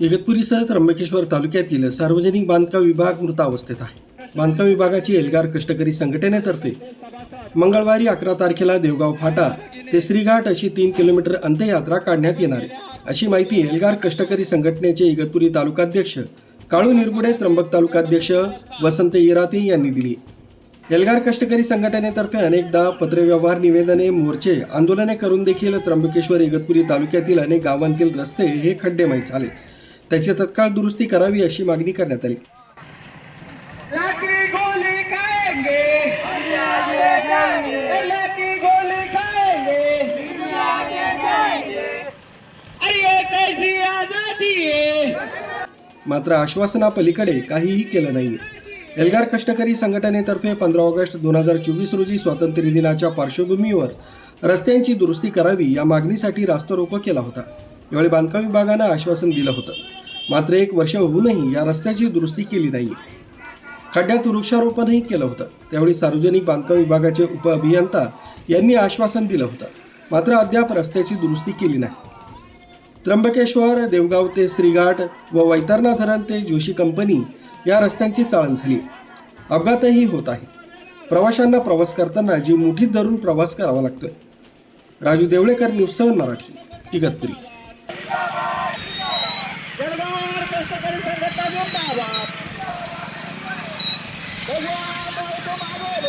इगतपुरीसह त्र्यंबकेश्वर तालुक्यातील सार्वजनिक बांधकाम विभाग मृतावस्थेत आहे. बांधकाम विभागाची एल्गार कष्टकरी संघटनेतर्फे मंगळवारी अकरा तारखेला देवगाव फाटा ते श्रीघाट अशी तीन किलोमीटर अंत्ययात्रा काढण्यात येणार आहे. अशी माहिती एल्गार कष्टकरी संघटनेचे इगतपुरी तालुकाध्यक्ष काळू निरगुडे त्र्यंबक तालुकाध्यक्ष वसंत इराते यांनी दिली. एल्गार कष्टकरी संघटनेतर्फे अनेकदा पत्रव्यवहार निवेदने मोर्चे आंदोलने करून देखील त्र्यंबकेश्वर इगतपुरी तालुक्यातील अनेक गावांतील रस्ते हे खड्डेमय झाले त्याची तत्काळ दुरुस्ती करावी अशी मागणी करण्यात आली. मात्र आश्वासनापलीकडे काहीही केलं नाही एल्गार कष्टकरी संघटनेतर्फे पंधरा ऑगस्ट दोन हजार चोवीस रोजी स्वातंत्र्य दिनाच्या पार्श्वभूमीवर रस्त्यांची दुरुस्ती करावी या मागणीसाठी रास्तारोको केला होता. यावेळी बांधकाम विभागानं आश्वासन दिलं होतं. मात्र एक वर्ष होऊनही या रस्त्याची दुरुस्ती केली नाही. खड्ड्यात वृक्षारोपणही केलं होतं. त्यावेळी सार्वजनिक बांधकाम विभागाचे उपअभियंता यांनी आश्वासन दिलं होतं. मात्र अद्याप रस्त्याची दुरुस्ती केली नाही. त्र्यंबकेश्वर देवगाव ते श्रीघाट व वैतरणा धरण ते जोशी कंपनी या रस्त्यांची चाळण झाली. अपघातही होत आहे. प्रवाशांना प्रवास करताना जीव मुठीत धरून प्रवास करावा लागतोय. Raju Devlekar news seven Marathi Igatpuri. gusto ka rin sa lata ng bawat. Bawa mo ito, bawa